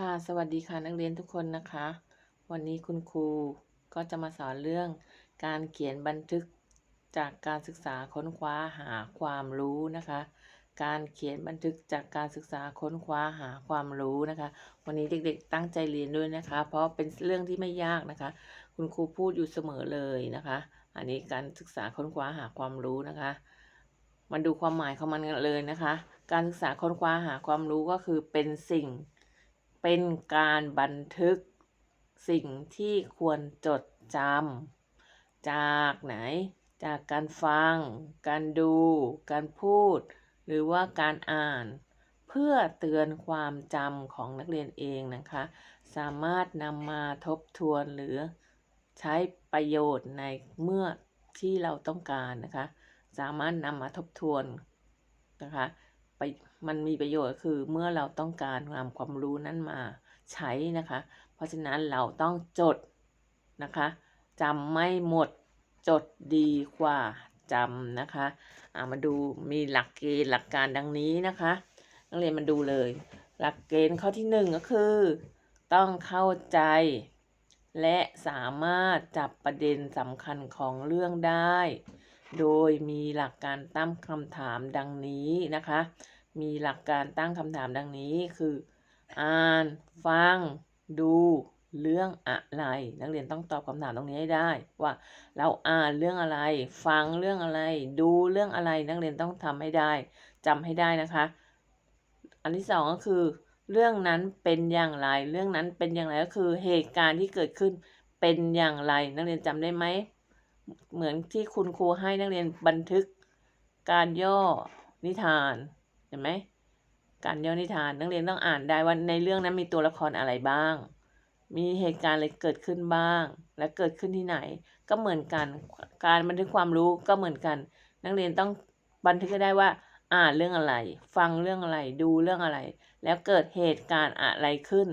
ค่ะ สวัสดีค่ะนักเรียนทุกคนนะคะ วันนี้คุณครูก็จะมาสอนเรื่องการเขียนบันทึกจากการศึกษาค้นคว้าหาความรู้นะคะ การเขียนบันทึกจากการศึกษาค้นคว้าหาความรู้นะคะ วันนี้เด็กๆ ตั้งใจเรียนด้วยนะคะ เพราะเป็นเรื่องที่ไม่ยากนะคะ คุณครูพูดอยู่เสมอเลยนะคะ อันนี้การศึกษาค้นคว้าหาความรู้นะคะมาดูความหมายของมันกันเลยนะคะ การศึกษาค้นคว้าหาความรู้ก็คือเป็นสิ่ง เป็นการบันทึกสิ่งที่ควรจดจำจากไหน จากการฟัง การดู การพูด หรือว่าการอ่าน เพื่อเตือนความจำของนักเรียนเองนะคะ สามารถนำมาทบทวนหรือใช้ประโยชน์ในเมื่อที่เราต้องการนะคะ สามารถนำมาทบทวนนะคะ ไปมันมีประโยชน์คือเมื่อเราต้องการนำความรู้นั้นมาใช้นะคะ เพราะฉะนั้นเราต้องจดนะคะจำไม่หมดจดดีกว่าจำนะคะามาดูมีหลักเกณฑ์หลักการดังนี้นะคะนักเรียนมาดูเลย หลักเกณฑ์ข้อที่หนึ่งก็คือ ต้องเข้าใจ และสามารถจับประเด็นสำคัญของเรื่องได้ โดยมีหลักการตั้งคำถามดังนี้นะคะ มีหลักการตั้งคำถามดังนี้คือ อ่าน ฟัง ดูเรื่องอะไร นักเรียนต้องตอบคำถามตรงนี้ให้ได้ ว่าเราอ่านเรื่องอะไร ฟังเรื่องอะไร ดูเรื่องอะไร นักเรียนต้องทำให้ได้จำให้ได้นะคะ อันที่สองก็คือ เรื่องนั้นเป็นอย่างไร เรื่องนั้นเป็นอย่างไรก็คือเหตุการณ์ที่เกิดขึ้นเป็นอย่างไร นักเรียนจำได้ไหมเหมือนที่คุณครูให้นักเรียนบันทึกการย่อนิทาน เห็นไหมการย่อนิทานนักเรียนต้องอ่านได้ว่าในเรื่องนั้นมีตัวละครอะไรบ้าง มีเหตุการณ์อะไรเกิดขึ้นบ้าง และเกิดขึ้นที่ไหน ก็เหมือนกัน การบันทึกความรู้ก็เหมือนกัน นักเรียนต้องบันทึกได้ว่า อ่านเรื่องอะไร ฟังเรื่องอะไร ดูเรื่องอะไร แล้วเกิดเหตุการณ์อะไรขึ้น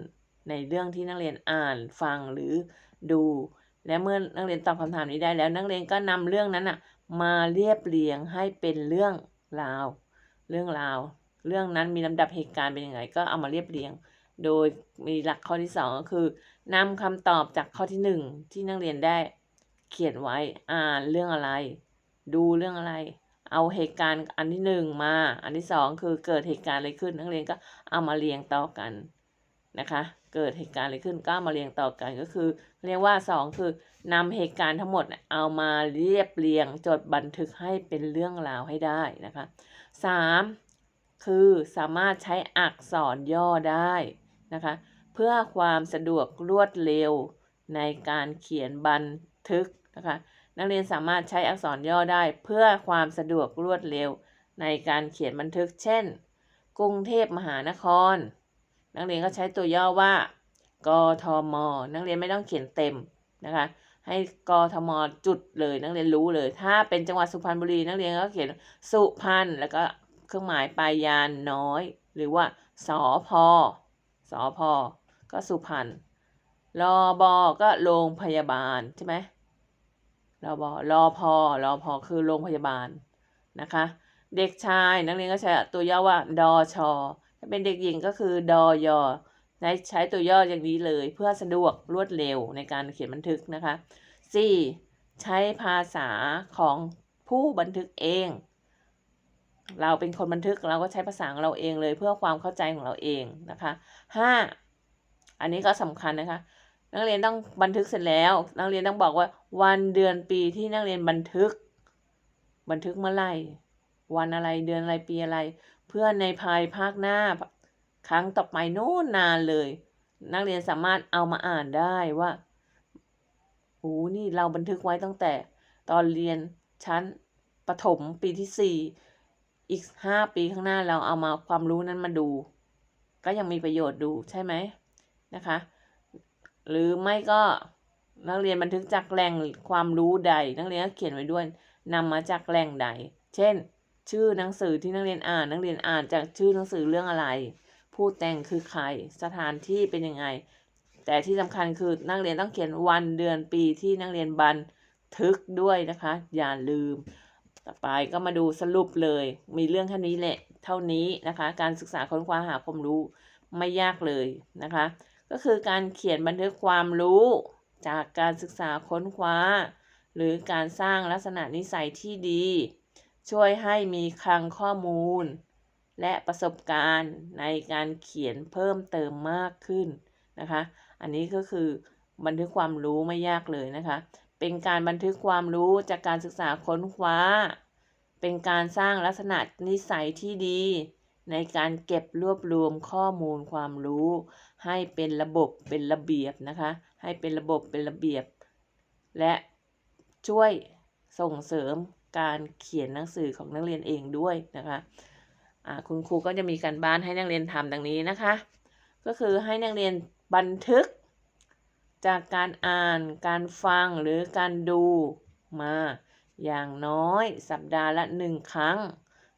ในเรื่องที่นักเรียนอ่านฟังหรือดู และเมื่อนักเรียนตอบคำถามนี้ได้แล้ว นักเรียนก็นำเรื่องนั้นอะมาเรียบเรียงให้เป็นเรื่องราว เรื่องราว เรื่องนั้นมีลำดับเหตุการณ์เป็นยังไงก็เอามาเรียบเรียง โดยมีหลักข้อที่ 2 ก็คือนำคำตอบจากข้อที่ 1 ที่นักเรียนได้เขียนไว้อ่านเรื่องอะไร ดูเรื่องอะไร เอาเหตุการณ์อันที่ 1 มา อันที่ 2 คือเกิดเหตุการณ์อะไรขึ้นนักเรียนก็เอามาเรียงต่อกัน นะคะ เกิดเหตุการณ์อะไรขึ้นก็มาเรียงต่อกันก็คือ เรียกว่า 2 คือนำเหตุการณ์ทั้งหมดเอามาเรียบเรียงจดบันทึกให้เป็นเรื่องราวให้ได้นะคะ 3. คือสามารถใช้อักษรย่อได้นะคะ เพื่อความสะดวกรวดเร็วในการเขียนบันทึกนะคะ นักเรียนสามารถใช้อักษรย่อได้ เพื่อความสะดวกรวดเร็วในการเขียนบันทึก เช่น กรุงเทพมหานคร นักเรียนก็ใช้ตัวย่อว่ากทม นักเรียนไม่ต้องเขียนเต็มนะคะ ให้กทมจุดเลยนักเรียนรู้เลย ถ้าเป็นจังหวัดสุพรรณบุรี นักเรียนก็เขียนสุพรรณแล้วก็เครื่องหมายปลายยานน้อย หรือว่าสอพอสอพอก็สุพรรณรอบอก็โรงพยาบาลใช่ไหมรอบอรอพอรอพอคือโรงพยาบาลนะคะ เด็กชายนักเรียนก็ใช้ตัวย่อว่าดอชอ ถ้าเป็นเด็กหญิงก็คือดอยอใช้ตัวย่ออย่างนี้เลยเพื่อสะดวกรวดเร็วในการเขียนบันทึกนะคะ 4. ใช้ภาษาของผู้บันทึกเอง เราเป็นคนบันทึกเราก็ใช้ภาษาของเราเองเลยเพื่อความเข้าใจของเราเองนะคะ 5. อันนี้ก็สำคัญนะคะ นักเรียนต้องบันทึกเสร็จแล้ว นักเรียนต้องบอกว่าวันเดือนปีที่นักเรียนบันทึก บันทึกเมื่อไหร่ วันอะไรเดือนอะไรปีอะไร เพื่อในภายภาคหน้า ครั้งต่อไปนู่นนานเลย นักเรียนสามารถเอามาอ่านได้ว่าโอ้นี่เราบันทึกไว้ตั้งแต่ ตอนเรียนชั้นประถมปีที่สี่อีกห้าปีข้างหน้าเราเอามาความรู้นั้นมาดู ก็ยังมีประโยชน์ดูใช่ไหมนะคะ หรือไม่ก็นักเรียนบันทึกจากแหล่งความรู้ใด นักเรียนก็เขียนไว้ด้วยนำมาจากแหล่งใด เช่น ชื่อหนังสือที่นักเรียนอ่าน นักเรียนอ่านจากชื่อหนังสือเรื่องอะไร ผู้แต่งคือใคร สถานที่เป็นยังไง แต่ที่สำคัญคือนักเรียนต้องเขียนวันเดือนปีที่นักเรียนบันทึกด้วยนะคะ อย่าลืม ต่อไปก็มาดูสรุปเลย มีเรื่องแค่นี้แหละ เท่านี้นะคะ การศึกษาค้นคว้าหาความรู้ไม่ยากเลยนะคะ ก็คือการเขียนบันทึกความรู้จากการศึกษาค้นคว้า หรือการสร้างลักษณะนิสัยที่ดี ช่วยให้มีคลังข้อมูล และประสบการณ์ในการเขียนเพิ่มเติมมากขึ้นนะคะ อันนี้ก็คือบันทึกความรู้ไม่ยากเลยนะคะ เป็นการบันทึกความรู้จากการศึกษาค้นคว้า เป็นการสร้างลักษณะนิสัยที่ดี ในการเก็บรวบรวมข้อมูลความรู้ ให้เป็นระบบเป็นระเบียบนะคะ ให้เป็นระบบเป็นระเบียบ และช่วยส่งเสริม การเขียนหนังสือของนักเรียนเองด้วยนะคะคุณครูก็จะมีการบ้านให้นักเรียนทำดังนี้นะคะ ก็คือให้นักเรียนบันทึก จากการอ่าน การฟังหรือการดูมา อย่างน้อยสัปดาห์ละหนึ่งครั้ง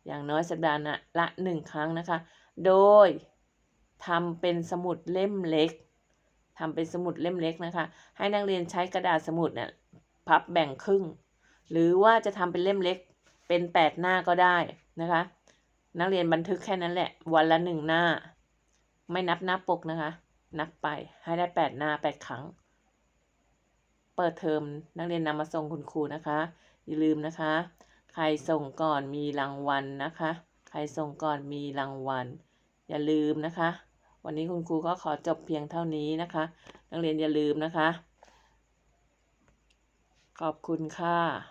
อย่างน้อยสัปดาห์ละหนึ่งครั้งนะคะ โดยทำเป็นสมุดเล่มเล็กทำเป็นสมุดเล่มเล็กนะคะ ให้นักเรียนใช้กระดาษสมุดเนี่ยพับแบ่งครึ่ง หรือว่าจะทำเป็นเล่มเล็กเป็นแปดหน้าก็ได้นะคะ นักเรียนบันทึกแค่นั้นแหละ วันละหนึ่งหน้า ไม่นับหน้าปกนะคะ นับไปให้ได้แปดหน้าแปดครั้ง เปิดเทอมนักเรียนนำมาส่งคุณครูนะคะ อย่าลืมนะคะ ใครส่งก่อนมีรางวัลนะคะ ใครส่งก่อนมีรางวัล อย่าลืมนะคะ วันนี้คุณครูก็ขอจบเพียงเท่านี้นะคะ นักเรียนอย่าลืมนะคะ ขอบคุณค่ะ